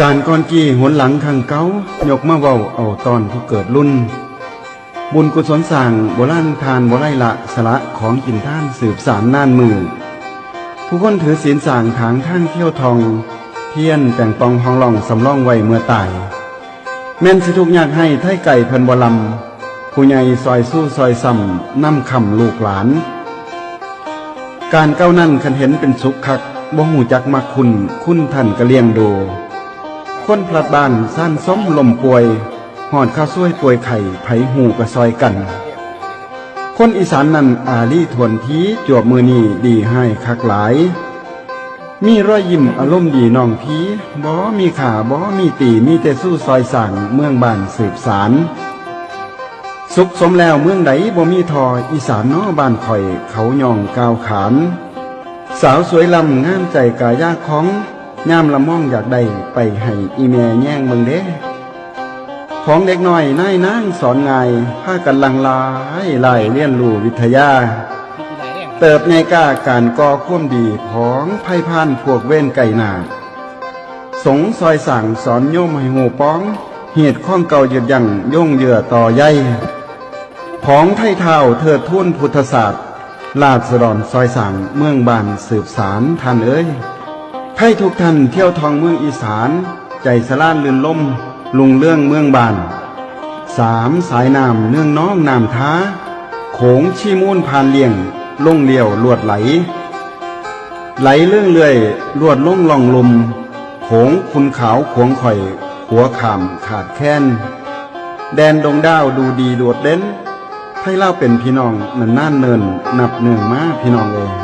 การก่อนกี้หนหลังขังเก้ายกมาเว้าเอาตอนผู้เกิดรุ่น บุญกุศลสร้างโบราณทานโบไรละสละของกินท่านสืบสารน่านมือ ผู้คนถือศีลสร้างทางทางเที่ยวทอง เทียนแต่งปองห้องล่องสำรองไว้เมื่อตาย แม่นสิทุกอยากให้ไทยไก่เพิ่นบลำผู้ใหญ่ซอยสู้ซอยซ้ำนำคำลูกหลาน การเก้านั่นคันเห็นเป็นสุขคักบ่หูจักมักคุณ คุณท่านก็เลียงดู คนพลัดบ้านสั้นซ้อมลมป่วยหอดข้าวซ้วยป่วยไข่ไผหูกระซอยกัน คนอีสานนั่นอาลีทวนทีจวบมือนี่ดีให้คักหลาย มีรอยยิ้มอารมณ์ดีน้องพีบ่มีขาบ่มีตีมีแต่สู้ซอยสั่งเมืองบ้านสืบสาร สุขสมแล้วเมืองใดบ่มีทออีสานน้อบ้านข่อยเขาย่องกาวขาน สาวสวยลำงามใจกายาของ ยามละม่องอยากได้ไปให้อีแม่แย่งเมืองเด้ของเด็กน้อยนายนางสอนง่ายพากันลังลายไล่เรียนรู้วิทยา เติบไงกล้าการก่อความดีของไพ่พานพวกเว้นไก่นา สงซอยสั่งสอนโยมให้หูป้อง เหตุข้องเก่าหยุดยังย่งเหยื่อต่อใยของไทยเท้าเถิดทุ่นพุทธศาสตร์ลาดสรอนซอยสั่งเมืองบานสืบสารท่านเอ้ย ไทยทุกท่านเที่ยวทองเมืองอีสาน ใจสลานลื่นล่ม ลุงเรื่องเมืองบานสามสายน้ำเนื่องน้องน้ำท้า โขงชีมูนผ่านเลี่ยงลงเลียวลวดไหล ไหลเลื่องเลื่อยลวดล่องล่องลมโขงคุณขาวขวงข่อย หัวขามขาดแค้น แดนดงดาวดูดีโดดเด่นให้เล่าเป็นพี่น้องนันน่านเนิน นับเนืองมาพี่น้องเอย